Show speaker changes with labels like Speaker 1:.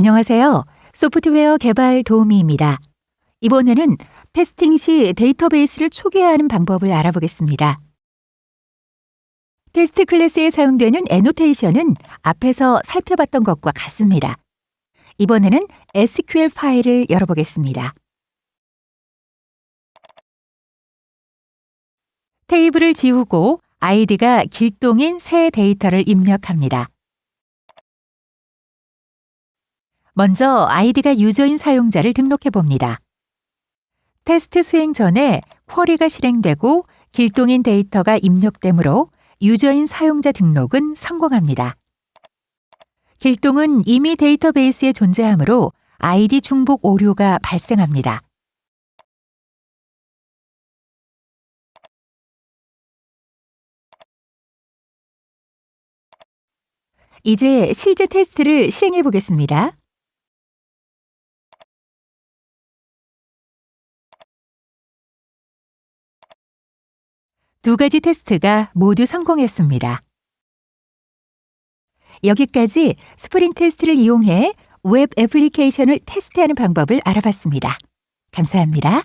Speaker 1: 안녕하세요. 소프트웨어 개발 도우미입니다. 이번에는 테스팅 시 데이터베이스를 초기화하는 방법을 알아보겠습니다. 테스트 클래스에 사용되는 애노테이션은 앞에서 살펴봤던 것과 같습니다. 이번에는 SQL 파일을 열어보겠습니다. 테이블을 지우고 아이디가 길동인 새 데이터를 입력합니다. 먼저 아이디가 유저인 사용자를 등록해 봅니다. 테스트 수행 전에 쿼리가 실행되고 길동인 데이터가 입력되므로 유저인 사용자 등록은 성공합니다. 길동은 이미 데이터베이스에 존재하므로 아이디 중복 오류가 발생합니다. 이제 실제 테스트를 실행해 보겠습니다. 두 가지 테스트가 모두 성공했습니다. 여기까지 스프링 테스트를 이용해 웹 애플리케이션을 테스트하는 방법을 알아봤습니다. 감사합니다.